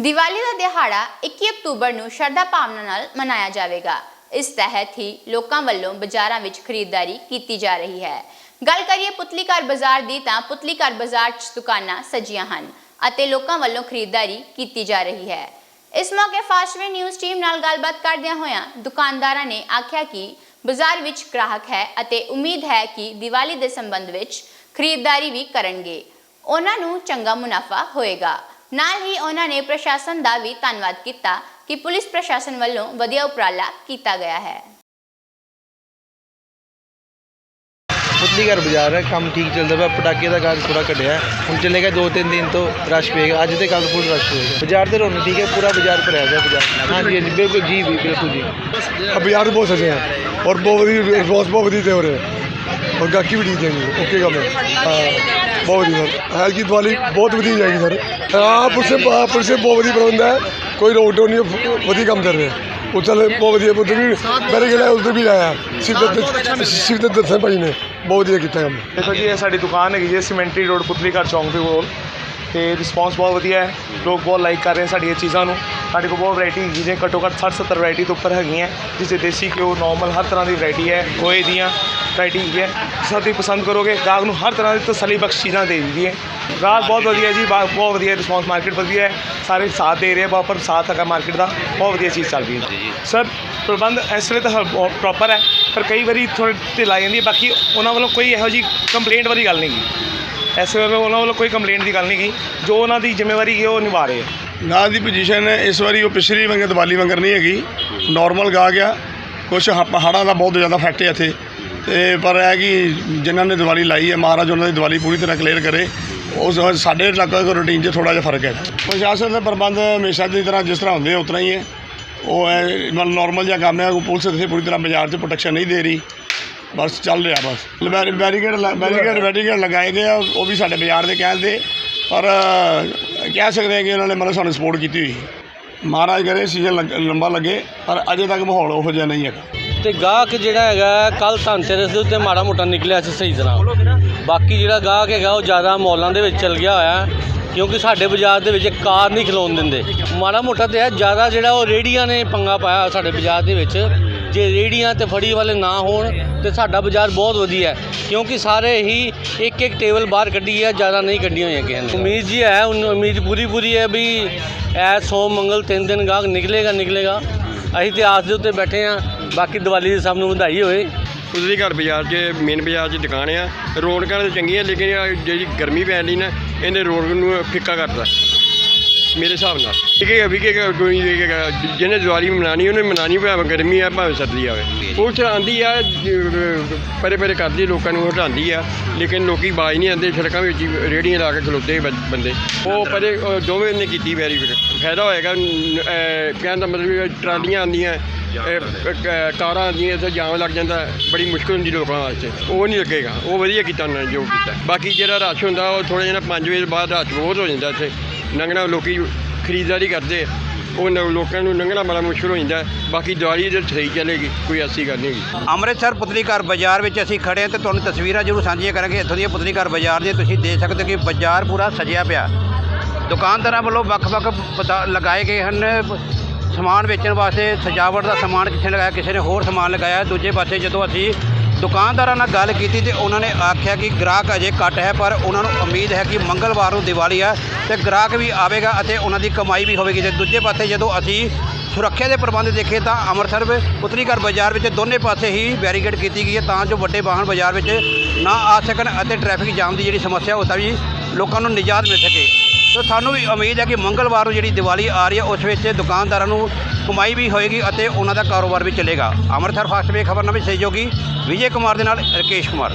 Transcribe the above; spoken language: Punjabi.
ਦੀਵਾਲੀ ਦਾ ਦਿਹਾੜਾ 21 ਅਕਤੂਬਰ ਨੂੰ ਸ਼ਰਧਾ ਭਾਵਨਾ ਨਾਲ ਮਨਾਇਆ ਜਾਵੇਗਾ। ਇਸ ਤਹਿਤ ਹੀ ਲੋਕਾਂ ਵੱਲੋਂ ਬਾਜ਼ਾਰਾਂ ਵਿੱਚ ਖਰੀਦਦਾਰੀ ਕੀਤੀ ਜਾ ਰਹੀ ਹੈ। ਗੱਲ ਕਰੀਏ ਪੁਤਲੀ ਘਰ ਬਾਜ਼ਾਰ ਦੀ ਤਾਂ ਪੁਤਲੀ ਘਰ ਬਾਜ਼ਾਰ 'ਚ ਦੁਕਾਨਾਂ ਸਜੀਆਂ ਹਨ ਅਤੇ ਲੋਕਾਂ ਵੱਲੋਂ ਖਰੀਦਦਾਰੀ ਕੀਤੀ ਜਾ ਰਹੀ ਹੈ। ਇਸ ਮੌਕੇ ਫਾਸਟਵੇ ਨਿਊਜ਼ ਟੀਮ ਨਾਲ ਗੱਲਬਾਤ ਕਰਦਿਆਂ ਹੋਇਆਂ ਦੁਕਾਨਦਾਰਾਂ ਨੇ ਆਖਿਆ ਕਿ ਬਾਜ਼ਾਰ ਵਿੱਚ ਗ੍ਰਾਹਕ ਹੈ ਅਤੇ ਉਮੀਦ ਹੈ ਕਿ ਦੀਵਾਲੀ ਦੇ ਸੰਬੰਧ ਵਿੱਚ ਖਰੀਦਦਾਰੀ ਵੀ ਕਰਨਗੇ। ਉਹਨਾਂ ਨੂੰ ਚੰਗਾ ਮੁਨਾਫਾ ਹੋਏਗਾ। ਨਾਲ ਹੀ ਉਹਨਾਂ ਨੇ ਪ੍ਰਸ਼ਾਸਨ ਦਾ ਵੀ ਧੰਨਵਾਦ ਕੀਤਾ ਕਿ ਪੁਲਿਸ ਪ੍ਰਸ਼ਾਸਨ ਵੱਲੋਂ ਵਧੀਆ ਉਪਰਾਲਾ ਕੀਤਾ ਗਿਆ ਹੈ ਪੁਤਲੀ ਘਰ ਬਾਜ਼ਾਰ ਹੈ ਕੰਮ ਠੀਕ ਚੱਲਦਾ ਪਿਆ ਪਟਾਕੇ ਦਾ ਗਾਹਕ ਥੋੜਾ ਘਟਿਆ ਹੈ। ਹੁਣ ਚੱਲੇਗਾ ਦੋ ਤਿੰਨ ਦਿਨ ਤੋਂ ਰਸ਼ ਪਏਗਾ ਅੱਜ ਤੇ ਕੱਲ ਫੁੱਲ ਰਸ਼ ਹੋਏਗਾ ਬਾਜ਼ਾਰ ਤੇ ਰੌਣਕ ਠੀਕ ਹੈ ਪੂਰਾ ਬਾਜ਼ਾਰ ਭਰਿਆ ਹੋਇਆ ਬਾਜ਼ਾਰ ਹਾਂਜੀ ਹਾਂਜੀ ਬਿਲਕੁਲ ਜੀ ਵੀ ਬਿਲਕੁਲ ਜੀ अब बाजार बहुत सजे हैं और बहुत वधी रिस्पॉन्स बहुत वधी हो रहे हैं और गाहकी भी ठीक देंगे ओके कम है ਬਹੁਤ ਵਧੀਆ ਸਰ। ਹੈਲ ਜੀ ਦੀਵਾਲੀ ਬਹੁਤ ਵਧੀਆ ਜਾਏਗੀ ਸਰ। ਆ ਪੁਲਿਸ ਆਹ ਪੁਲਿਸ ਬਹੁਤ ਵਧੀਆ ਪ੍ਰਬੰਧ ਹੈ। ਕੋਈ ਰੋਡ ਨਹੀਂ ਵਧੀਆ ਕੰਮ ਕਰ ਰਿਹਾ ਉੱਥੇ ਬਹੁਤ ਵਧੀਆ ਉੱਧਰ ਵੀ ਮੇਰੇ ਜਿਹੜਾ ਉੱਧਰ ਵੀ ਲਾਇਆ। ਸਿਫਤ ਸਿਫਤ ਦੱਸਿਆ ਭਾਈ ਨੇ। ਬਹੁਤ ਵਧੀਆ ਕੀਤਾ ਕੰਮ। ਦੇਖੋ ਜੀ, ਇਹ ਸਾਡੀ ਦੁਕਾਨ ਹੈਗੀ ਜੀ ਸਿਮੈਂਟਰੀ ਰੋਡ ਪੁਤਲੀ ਘਰ ਚੌਂਕ ਦੇ ਕੋਲ। ਤੇ ਰਿਸਪੌਂਸ ਬਹੁਤ ਵਧੀਆ ਹੈ। ਲੋਕ ਬਹੁਤ ਲਾਈਕ ਕਰ ਰਹੇ ਸਾਡੀਆਂ ਚੀਜ਼ਾਂ ਨੂੰ। ਸਾਡੇ ਕੋਲ ਬਹੁਤ ਵੈਰਾਈਟੀ ਹੈਗੀ ਜੇ ਘੱਟੋ ਘੱਟ 60 70 ਵੈਰਾਈਟੀ ਤੋਂ ਉੱਪਰ ਹੈਗੀਆਂ। ਜਿਸ 'ਚ ਦੇਸੀ ਘਿਓ ਨਾਰਮਲ ਹਰ ਤਰ੍ਹਾਂ ਦੀ ਵੈਰਾਈਟੀ ਹੈ ਖੋਏ ਦੀਆਂ ਵੈਰਾਈਟੀ ਹੈਗੀ ਹੈ। ਤੁਸੀਂ ਪਸੰਦ ਕਰੋਗੇ ਗਾਹਕ ਨੂੰ ਹਰ ਤਰ੍ਹਾਂ ਦੀ ਤਸੱਲੀ ਬਖਸ਼ ਚੀਜ਼ਾਂ ਦੇ ਦਿੰਦੀ ਹੈ। ਗਾਹਕ ਬਹੁਤ ਵਧੀਆ ਜੀ ਬਹੁਤ ਵਧੀਆ ਰਿਸਪੌਂਸ ਮਾਰਕੀਟ ਵਧੀਆ ਹੈ। ਸਾਰੇ ਸਾਥ ਦੇ ਰਹੇ ਆ ਪ੍ਰੋਪਰ ਸਾਥ ਹੈਗਾ ਮਾਰਕੀਟ ਦਾ ਬਹੁਤ ਵਧੀਆ ਚੀਜ਼ ਚੱਲ ਰਹੀ ਹੈ। ਸਰ ਪ੍ਰਬੰਧ ਇਸ ਵੇਲੇ ਤਾਂ ਪ੍ਰੋਪਰ ਹੈ ਪਰ ਕਈ ਵਾਰੀ ਥੋੜੀ ਢਿੱਲ ਆ ਜਾਂਦੀ ਹੈ ਬਾਕੀ ਉਹਨਾਂ ਵੱਲੋਂ ਕੋਈ ਇਹੋ ਜੀ ਕੰਪਲੇਂਟ ਵਾਲੀ ਗੱਲ ਨਹੀਂ ਗੀ। ਇਸ ਵੇਲੇ ਉਹਨਾਂ ਵੱਲੋਂ ਕੋਈ ਕੰਪਲੇਂਟ ਦੀ ਗੱਲ ਨਹੀਂ ਗੀ ਜੋ ਉਹਨਾਂ ਦੀ ਜ਼ਿੰਮੇਵਾਰੀ ਹੈ ਉਹ ਨਿਭਾ ਰਹੇ ਆ। ਗਾਹ ਦੀ ਪੋਜੀਸ਼ਨ ਇਸ ਵਾਰੀ ਉਹ ਪਿਛਲੀ ਵਾਂਗ ਦੀਵਾਲੀ ਵਾਂਗਰ ਨਹੀਂ ਹੈਗੀ। ਨਾਰਮਲ ਗਾ ਗਿਆ। ਕੁਛ ਹੜਾਂ ਦਾ ਬਹੁਤ ਜ਼ਿਆਦਾ ਫੈਕਟ ਹੈ ਇੱਥੇ। ਤੇ ਪਰ ਇਹ ਕਿ ਜਿਨ੍ਹਾਂ ਨੇ ਦੀਵਾਲੀ ਲਾਈ ਹੈ, ਮਹਾਰਾਜ ਉਹਨਾਂ ਦੀ ਦੀਵਾਲੀ ਪੂਰੀ ਤਰ੍ਹਾਂ ਕਲੀਅਰ ਕਰੇ ਉਸ ਸਾਡੇ ਇਲਾਕੇ ਦੇ ਰੂਟੀਨ 'ਚ ਥੋੜਾ ਜਿਹਾ ਫ਼ਰਕ ਹੈ। ਪ੍ਰਸ਼ਾਸਨ ਦੇ ਪ੍ਰਬੰਧ ਹਮੇਸ਼ਾ ਦੀ ਤਰ੍ਹਾਂ ਜਿਸ ਤਰ੍ਹਾਂ ਹੁੰਦੇ ਆ, ਉਤਨਾ ਹੀ ਹੈ। ਉਹ ਹੈ, ਮਤਲਬ ਨਾਰਮਲ ਜਿਹਾ ਕੰਮ ਹੈ, ਉਹ ਪੁਲਿਸ ਇੱਥੇ ਪੂਰੀ ਤਰ੍ਹਾਂ ਬਾਜ਼ਾਰ 'ਚ ਪ੍ਰੋਟੈਕਸ਼ਨ ਨਹੀਂ ਦੇ ਰਹੀ। ਬਸ ਚੱਲ ਰਿਹਾ ਬਸ। ਬੈਰੀ- ਬੈਰੀਕੇਡ ਲ- ਬੈਰੀਕੇਡ ਬੈਰੀਕੇਡ ਲਗਾਏ ਗਏ ਆ, ਉਹ ਵੀ ਸਾਡੇ ਬਾਜ਼ਾਰ ਦੇ ਕਹਿਣ ਦੇ ਪਰ ਕਹਿ ਸਕਦੇ ਹਾਂ ਕਿ ਉਹਨਾਂ ਨੇ ਮਤਲਬ ਸਾਨੂੰ ਸਪੋਰਟ ਕੀਤੀ ਹੋਈ। ਮਹਾਰਾਜ ਕਰੇ, ਸੀਜ਼ਨ ਲੱਗ- ਲੰਬਾ ਲੱਗੇ, ਪਰ ਅਜੇ ਤੱਕ ਮਾਹੌਲ ਉਹੋ ਜਿਹਾ ਨਹੀਂ ਹੈਗਾ। ਤੇ ਗਾਹਕ ਜਿਹੜਾ ਹੈਗਾ ਕੱਲ ਧਨਤੇਰਸ ਦੇ ਉੱਤੇ ਮਾੜਾ ਮੋਟਾ ਨਿਕਲਿਆ ਸੀ ਸਹੀ ਤਰ੍ਹਾਂ। ਬਾਕੀ ਜਿਹੜਾ ਗਾਹਕ ਹੈਗਾ, ਉਹ ਜ਼ਿਆਦਾ ਮੌਲਾਂ ਦੇ ਵਿੱਚ ਚਲ ਗਿਆ ਹੋਇਆ, ਕਿਉਂਕਿ ਸਾਡੇ ਬਾਜ਼ਾਰ ਦੇ ਵਿੱਚ ਕਾਰ ਨਹੀਂ ਖਲੋਣ ਦਿੰਦੇ। ਮਾੜਾ ਮੋਟਾ ਤੇ ਹੈ, ਜ਼ਿਆਦਾ ਜਿਹੜਾ ਉਹ ਰੇੜੀਆਂ ਨੇ ਪੰਗਾ ਪਾਇਆ ਸਾਡੇ ਬਾਜ਼ਾਰ ਦੇ ਵਿੱਚ। ਜੇ ਰੇੜੀਆਂ ਤੇ ਫੜੀ ਵਾਲੇ ਨਾ ਹੋਣ ਤੇ ਸਾਡਾ ਬਾਜ਼ਾਰ ਬਹੁਤ ਵਧੀਆ ਹੈ, ਕਿਉਂਕਿ ਸਾਰੇ ਹੀ ਇੱਕ ਇੱਕ ਟੇਬਲ ਬਾਹਰ ਕੱਢੀ ਹੈ, ਜ਼ਿਆਦਾ ਨਹੀਂ ਕੱਢੀਆਂ ਹੋਈਆਂ ਕਿਸੇ ਨੇ। ਉਮੀਦ ਜੀ ਹੈ, ਉਨ- ਉਮੀਦ ਪੂਰੀ ਪੂਰੀ ਹੈ ਵੀ ਐ ਸੋਮ, ਮੰਗਲ ਤਿੰਨ ਦਿਨ ਗਾਹਕ ਨਿਕਲੇਗਾ ਨਿਕਲੇਗਾ। ਅਸੀਂ ਤੇ ਆਸ ਦੇ ਉੱਤੇ ਬੈਠੇ ਹਾਂ, ਬਾਕੀ ਦੀਵਾਲੀ ਦੀ ਸਭ ਨੂੰ ਵਧਾਈ ਹੋਵੇ। ਉਸਦੀ ਘਰ ਬਾਜ਼ਾਰ 'ਚ, ਮੇਨ ਬਾਜ਼ਾਰ 'ਚ ਦੁਕਾਨ ਆ। ਰੌਣਕਾਂ ਤਾਂ ਚੰਗੀਆਂ, ਲੇਕਿਨ ਆਹ ਜਿਹੜੀ ਗਰਮੀ ਪੈਣ ਲਈ ਨਾ, ਇਹਨੇ ਰੌਣਕ ਨੂੰ ਫਿੱਕਾ ਕਰਦਾ ਮੇਰੇ ਹਿਸਾਬ ਨਾਲ। ਠੀਕ ਹੈ ਵੀ ਕਿ ਕੋਈ ਜਿਹਨੇ ਦੀਵਾਲੀ ਮਨਾਣੀ ਉਹਨੇ ਮਨਾਣੀ ਭਾਵੇਂ ਗਰਮੀ ਆ, ਭਾਵੇਂ ਸਰਦੀ ਆਵੇ ਪੁਲਿਸ ਆਂਦੀ ਆ, ਪਰੇ ਪਰੇ ਕਰਦੀ ਲੋਕਾਂ ਨੂੰ ਹਟਾਉਂਦੀ ਆ। ਲੇਕਿਨ ਲੋਕੀ ਬਾਜ ਨਹੀਂ ਆਉਂਦੇ, ਸੜਕਾਂ ਵਿੱਚ ਹੀ ਰੇਹੜੀਆਂ ਲਾ ਕੇ ਖਲੋਤੇ ਬੰਦੇ। ਉਹ ਪਰੇ, ਉਹ ਦੋਵੇਂ ਨੇ ਕੀਤੀ ਵੈਰੀ ਫਾਇਦਾ ਹੋਏਗਾ ਨ- ਕਹਿਣ ਦਾ ਮਤਲਬ ਟਰਾਲੀਆਂ ਆਉਂਦੀਆਂ ਕਾਰਾਂ ਆਉਂਦੀਆਂ, ਇੱਥੇ ਜਾਮ ਲੱਗ ਜਾਂਦਾ, ਬੜੀ ਮੁਸ਼ਕਲ ਹੁੰਦੀ ਲੋਕਾਂ ਵਾਸਤੇ। ਉਹ ਨਹੀਂ ਲੱਗੇਗਾ। ਉਹ ਵਧੀਆ ਕੀਤਾ ਉਹਨਾਂ ਨੇ ਜੋ ਕੀਤਾ। ਬਾਕੀ ਜਿਹੜਾ ਰਸ਼ ਹੁੰਦਾ, ਉਹ ਥੋੜਾ ਜਿਹਾ 5 ਵਜੇ ਤੋਂ ਬਾਅਦ ਰਸ਼ ਬਹੁਤ ਹੋ ਜਾਂਦਾ ਇੱਥੇ। ਲੰਘਣਾ ਲੋਕੀ ਖਰੀਦਦਾਰੀ ਕਰਦੇ ਆ। ਉਹ ਨ- ਲੋਕਾਂ ਨੂੰ ਲੰਘਣਾ ਬੜਾ ਮੁਸ਼ਕਲ ਹੋ ਜਾਂਦਾ। ਬਾਕੀ ਦਿਵਾਲੀ ਤੇ ਸਹੀ ਚੱਲੇਗੀ, ਕੋਈ ਐਸੀ ਗੱਲ ਨਹੀਂ ਅੰਮ੍ਰਿਤਸਰ ਪੁਤਲੀ ਘਰ ਬਾਜ਼ਾਰ ਵਿੱਚ ਅਸੀਂ ਖੜੇ ਹਾਂ ਤੇ ਤੁਹਾਨੂੰ ਤਸਵੀਰਾਂ ਜ਼ਰੂਰ ਸਾਂਝੀਆਂ ਕਰਾਂਗੇ। ਇੱਥੋਂ ਦੀਆਂ ਪੁਤਲੀ ਘਰ ਬਾਜ਼ਾਰ ਦੀਆਂ ਤੁਸੀਂ ਦੇਖ ਸਕਦੇ ਹੋ ਕਿ ਬਾਜ਼ਾਰ ਪੂਰਾ ਸਜਿਆ ਪਿਆ। ਦੁਕਾਨਦਾਰਾਂ ਵੱਲੋਂ ਵੱਖ-ਵੱਖ ਪਤਾ ਲਗਾਏ ਗਏ ਹਨ। ਸਮਾਨ ਵੇਚਣ ਵਾਸਤੇ ਸਜਾਵਟ ਦਾ ਸਮਾਨ ਕਿੱਥੇ ਲਗਾਇਆ, ਕਿਸੇ ਨੇ ਹੋਰ ਸਮਾਨ ਲਗਾਇਆ। ਦੂਜੇ ਪਾਸੇ ਜਦੋਂ ਅਸੀਂ ਦੁਕਾਨਦਾਰਾਂ ਨਾਲ ਗੱਲ ਕੀਤੀ ਤੇ ਉਹਨਾਂ ਨੇ ਆਖਿਆ ਕਿ ਗ੍ਰਾਹਕ ਅਜੇ ਘੱਟ ਹੈ, ਪਰ ਉਹਨਾਂ ਨੂੰ ਉਮੀਦ ਹੈ ਕਿ ਮੰਗਲਵਾਰ ਨੂੰ ਦੀਵਾਲੀ ਹੈ ਤੇ ਗ੍ਰਾਹਕ ਵੀ ਆਵੇਗਾ ਅਤੇ ਉਹਨਾਂ ਦੀ ਕਮਾਈ ਵੀ ਹੋਵੇਗੀ। ਤੇ ਦੂਜੇ ਪਾਸੇ ਜਦੋਂ ਅਸੀਂ ਸੁਰੱਖਿਆ ਦੇ ਪ੍ਰਬੰਧ ਦੇਖੇ ਤਾਂ ਅੰਮ੍ਰਿਤਸਰ ਵਿੱਚ ਬਾਜ਼ਾਰ ਵਿੱਚ ਦੋਨੇ ਪਾਸੇ ਹੀ ਬੈਰੀਕੇਡ ਕੀਤੀ ਗਈ ਹੈ ਤਾਂ ਜੋ ਵੱਡੇ ਵਾਹਨ ਬਾਜ਼ਾਰ ਵਿੱਚ ਨਾ ਆ ਸਕਣ ਅਤੇ ਟ੍ਰੈਫਿਕ ਜਾਮ ਦੀ ਜਿਹੜੀ ਸਮੱਸਿਆ ਉਹ ਤਾਂ ਵੀ ਲੋਕਾਂ ਨੂੰ ਨਿਜਾਤ ਮਿਲ ਸਕੇ। ਸੋ ਸਾਨੂੰ ਵੀ ਉਮੀਦ ਹੈ ਕਿ ਮੰਗਲਵਾਰ ਨੂੰ ਜਿਹੜੀ ਦੀਵਾਲੀ ਆ ਰਹੀ ਹੈ, ਉਸ ਵਿੱਚ ਦੁਕਾਨਦਾਰਾਂ ਨੂੰ ਕਮਾਈ ਵੀ ਹੋਏਗੀ ਅਤੇ ਉਹਨਾਂ ਦਾ ਕਾਰੋਬਾਰ ਵੀ ਚੱਲੇਗਾ। ਅੰਮ੍ਰਿਤਸਰ ਫਾਸਟ ਵੇ ਖਬਰਨਾਮੇ ਸਹਿਯੋਗੀ ਵਿਜੇ ਕੁਮਾਰ ਦੇ ਨਾਲ ਰਕੇਸ਼ ਕੁਮਾਰ।